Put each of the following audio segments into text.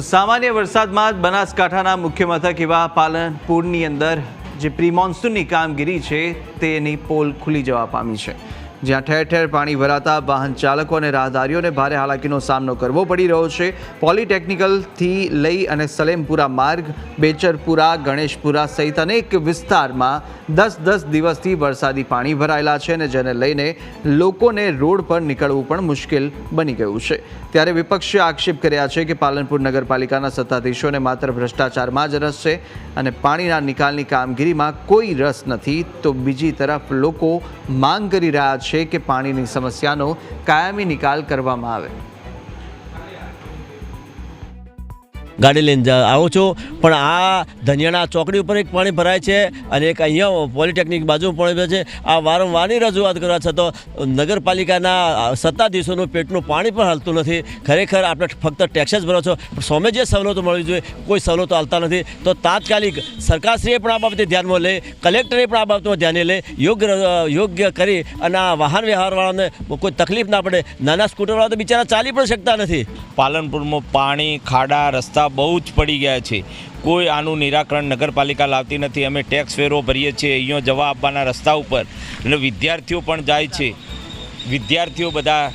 સામાન્ય વરસાદમાં બનાસકાંઠાના મુખ્ય મથક એવા પાલનપુરની અંદર જે પ્રી મોન્સૂનની કામગીરી છે તેની પોલ ખુલી જવા પામી છે. જ્યાં ઠેર ઠેર પાણી ભરાતા વાહન ચાલકો અને રાહદારીઓને ભારે હાલાકીનો સામનો કરવો પડી રહ્યો છે. પોલિટેકનિકલથી લઈ અને સલેમપુરા માર્ગ, બેચરપુરા, ગણેશપુરા સહિત અનેક વિસ્તારમાં દસ દસ દિવસથી વરસાદી પાણી ભરાયેલા છે અને જેને લઈને લોકોને રોડ પર નીકળવું પણ મુશ્કેલ બની ગયું છે. ત્યારે વિપક્ષે આક્ષેપ કર્યા છે કે પાલનપુર નગરપાલિકાના સત્તાધીશોને માત્ર ભ્રષ્ટાચારમાં જ રસ છે અને પાણીના નિકાલની કામગીરીમાં કોઈ રસ નથી. તો બીજી તરફ લોકો માંગ કરી રહ્યા છે કે પાણીની સમસ્યાનો કાયમી નિકાલ કરવામાં આવે. ગાડી લઈને આવું છું. પણ આ ધનિયાણા ચોકડી ઉપર એક પાણી ભરાય છે અને એક અહીંયા પોલિટેકનિક બાજુ પણ છે. આ વારંવારની રજૂઆત કરવા છતાં નગરપાલિકાના સત્તાધીશોનું પેટનું પાણી પણ હાલતું નથી. ખરેખર આપણે ફક્ત ટેક્સ જ ભરો છો. સામે જે સવલતો મળવી જોઈએ, કોઈ સવલતો હાલતા નથી. તો તાત્કાલિક સરકારશ્રીએ પણ આ બાબતે ધ્યાનમાં લે કલેક્ટરે પણ આ બાબતમાં ધ્યાને લે યોગ્ય યોગ્ય કરી અને આ વાહન વ્યવહારવાળાને કોઈ તકલીફ ના પડે. નાના સ્કૂટરવાળા તો બિચારા ચાલી પણ શકતા નથી. પાલનપુરમાં પાણી, ખાડા, રસ્તા બહુ જ પડી ગયા છે. કોઈ આનું નિરાકરણ નગરપાલિકા લાવતી નથી. અમે ટેક્સ વેરો ભરીએ છીએ. અહીંયા જવા આપવાના રસ્તા ઉપર. અને વિદ્યાર્થીઓ પણ જાય છે. વિદ્યાર્થીઓ બધા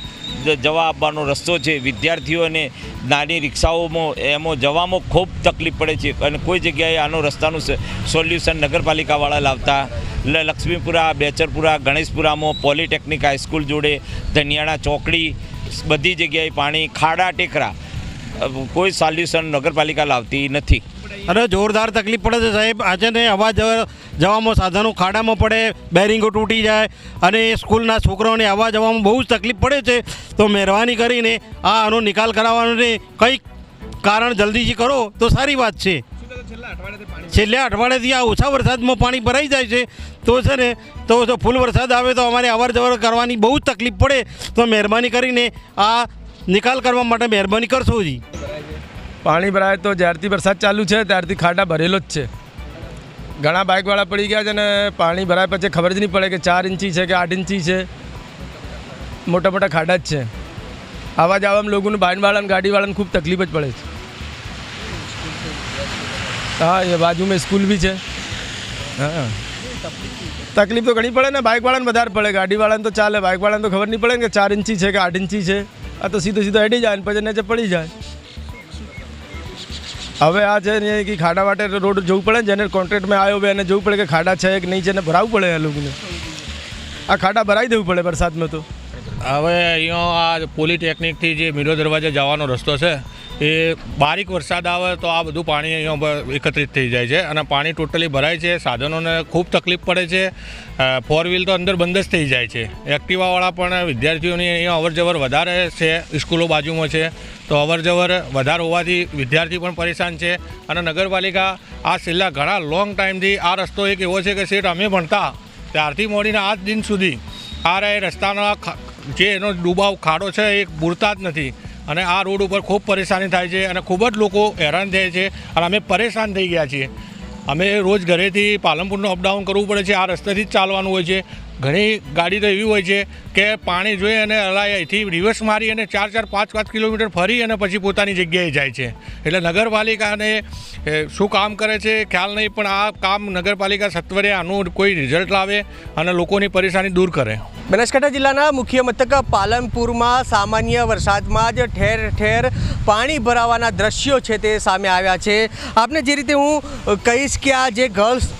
જવા આપવાનો રસ્તો છે. વિદ્યાર્થીઓને નાની રિક્ષાઓમાં, એમાં જવામાં ખૂબ તકલીફ પડે છે. અને કોઈ જગ્યાએ આનો રસ્તાનું સોલ્યુશન નગરપાલિકાવાળા લાવતા. લક્ષ્મીપુરા, બેચરપુરા, ગણેશપુરામાં પોલિટેકનિક હાઈસ્કૂલ જોડે ધનિયાણા ચોકડી બધી જગ્યાએ પાણી, ખાડા ટેકરા. કોઈ સોલ્યુશન નગરપાલિકા લાવતી નથી. અરે જોરદાર તકલીફ પડે છે સાહેબ. આજે ને અવાજ જવામાં સાધનો ખાડામાં પડે, બેરિંગો તૂટી જાય અને સ્કૂલના છોકરાઓને અવાજ જવામાં બહુ જ તકલીફ પડે છે. તો મહેરબાની કરીને આ આનો નિકાલ કરાવવાનો ને કંઈક કારણ જલ્દીથી કરો તો સારી વાત છે. છેલ્લા અઠવાડિયાથી આ ઓછા વરસાદમાં પાણી ભરાઈ જાય છે. તો છે ને, તો જો ફૂલ વરસાદ આવે તો અમારે અવર જવર કરવાની બહુ જ તકલીફ પડે. તો મહેરબાની કરીને આ નિકાલ કરવા માટે મહેરબાની કરશો જી. પાણી ભરાય તો જ્યારથી વરસાદ ચાલુ છે, ત્યારથી ખાડા ભરેલો જ છે. ઘણા બાઇકવાળા પડી ગયા છે અને પાણી ભરાય પછી ખબર જ નહીં પડે કે ચાર ઇંચી છે કે આઠ ઇંચી છે. મોટા મોટા ખાડા જ છે. આવા જવામાં લોકોને બાઇનવાળાને, ગાડીવાળાને ખૂબ તકલીફ જ પડે છે. હા, એ બાજુમાં સ્કૂલ બી છે. હા. તકલીફ તો ઘણી પડે ને, બાઇકવાળાને વધારે પડે. ગાડીવાળાને તો ચાલે, બાઇકવાળાને તો ખબર નહીં પડે કે ચાર ઇંચી છે કે આઠ ઇંચી છે. આ તો સીધો સીધો હેડી જાય ને પછી નીચે પડી જાય. હવે આ છે ને કે ખાડા માટે રોડ જવું પડે ને જેને કોન્ટ્રાક્ટમાં આવ્યો હોય એને જવું પડે કે ખાડા છે કે નહીં છે ને ભરાવવું પડે એ લોકોને. આ ખાડા ભરાઈ દેવું પડે વરસાદમાં તો. હવે અહીંયા આ પોલિટેકનિકથી જે મીરો દરવાજા જવાનો રસ્તો છે એ બારીક વરસાદ આવે તો આ બધું પાણી અહીંયા એકત્રિત થઈ જાય છે અને પાણી ટોટલી ભરાય છે. સાધનોને ખૂબ તકલીફ પડે છે. ફોર વ્હીલ તો અંદર બંધ જ થઈ જાય છે. એક્ટિવાવાળા પણ વિદ્યાર્થીઓની અહીંયા અવરજવર વધારે છે સ્કૂલો બાજુમાં છે. તો અવરજવર વધારે હોવાથી વિદ્યાર્થી પણ પરેશાન છે અને નગરપાલિકા આ છેલ્લા ઘણા લોંગ ટાઈમથી આ રસ્તો એક એવો છે કે શેઠ અમે ભણતા ત્યારથી મોડીને આજ દિન સુધી આ રે રસ્તાના જે એનો ડૂબાવ ખાડો છે એ પૂરતા જ નથી. અને આ રોડ ઉપર ખૂબ પરેશાની થાય છે અને ખૂબ જ લોકો હેરાન થાય છે અને અમે પરેશાન થઈ ગયા છીએ. અમે રોજ ઘરેથી પાલનપુરનું અપડાઉન કરવું પડે છે, આ રસ્તેથી જ ચાલવાનું હોય છે. ઘણી ગાડી તો એવી હોય છે કે પાણી જોઈ અને અહીંથી રિવર્સ મારી અને ચાર ચાર, પાંચ પાંચ કિલોમીટર ફરી અને પછી પોતાની જગ્યાએ જાય છે. એટલે નગરપાલિકાને શું કામ કરે છે ખ્યાલ નહીં, પણ આ કામ નગરપાલિકા સત્વરે આનું કોઈ રિઝલ્ટ લાવે અને લોકોની પરેશાની દૂર કરે. બનાસકાંઠા જિલ્લાના મુખ્ય મથક પાલનપુરમાં સામાન્ય વરસાદમાં જ ઠેર ઠેર પાણી ભરાવાના દ્રશ્યો છે તે સામે આવ્યા છે. આપને જે રીતે હું કહીશ કે આ જે ગર્લ્સ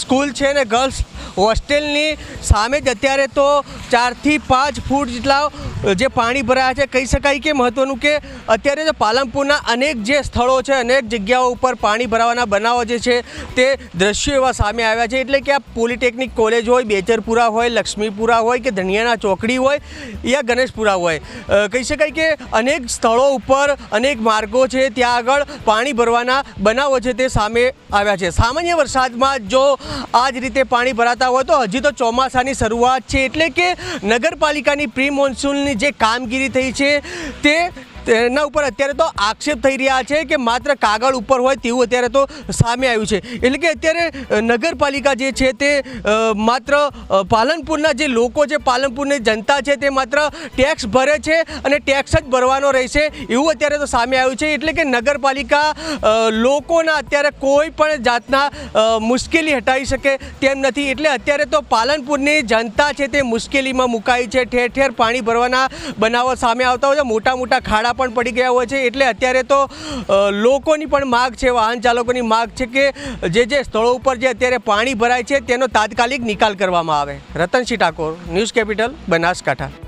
સ્કૂલ છે ને ગર્લ્સ હોસ્ટેલની સામે જ અત્યારે તો ચારથી પાંચ ફૂટ જેટલા જે પાણી ભરાયા છે, કહી શકાય કે મહત્ત્વનું કે અત્યારે જે પાલનપુરના અનેક જે સ્થળો છે, અનેક જગ્યાઓ ઉપર પાણી ભરાવાના બનાવો જે છે, તે દ્રશ્યો એવા સામે આવ્યા છે. એટલે કે આ પોલિટેકનિક કોલેજ હોય, બેચરપુરા હોય, લક્ષ્મીપુરા હોય કે ધનિયાના ચોકડી હોય યા ગણેશપુરા હોય. કહી શકાય કે અનેક સ્થળો ઉપર અનેક માર્ગો છે, ત્યાં આગળ પાણી ભરવાના બનાવો છે, તે સામે આવ્યા છે. સામાન્ય વરસાદમાં જો આ જ રીતે પાણી ભરાતા હોય તો હજી તો ચોમાસાની શરૂઆત છે. એટલે કે નગરપાલિકાની પ્રી મોન્સૂનની જે કામગીરી થઈ છે તે તેના ઉપર અત્યારે તો આક્ષેપ થઈ રહ્યા છે કે માત્ર કાગળ ઉપર હોય તેવું અત્યારે તો સામે આવ્યું છે. એટલે કે અત્યારે નગરપાલિકા જે છે તે માત્ર પાલનપુરના જે લોકો છે, પાલનપુરની જનતા છે તે માત્ર ટેક્સ ભરે છે અને ટેક્સ જ ભરવાનો રહેશે એવું અત્યારે તો સામે આવ્યું છે. એટલે કે નગરપાલિકા લોકોના અત્યારે કોઈ પણ જાતના મુશ્કેલી હટાવી શકે તેમ નથી. એટલે અત્યારે તો પાલનપુરની જનતા છે તે મુશ્કેલીમાં મુકાઈ છે. ઠેર ઠેર પાણી ભરવાના બનાવો સામે આવતા હોય છે. મોટા મોટા ખાડા પણ પડી ગયા હોય છે. એટલે અત્યારે તો લોકોની પણ માગ છે, વાહન ચાલકોની માગ છે કે જે જે સ્થળો ઉપર જે અત્યારે પાણી ભરાય છે, તેનો તાત્કાલિક નિકાલ કરવામાં આવે. Ratansinh Thakor, news capital, Banaskantha.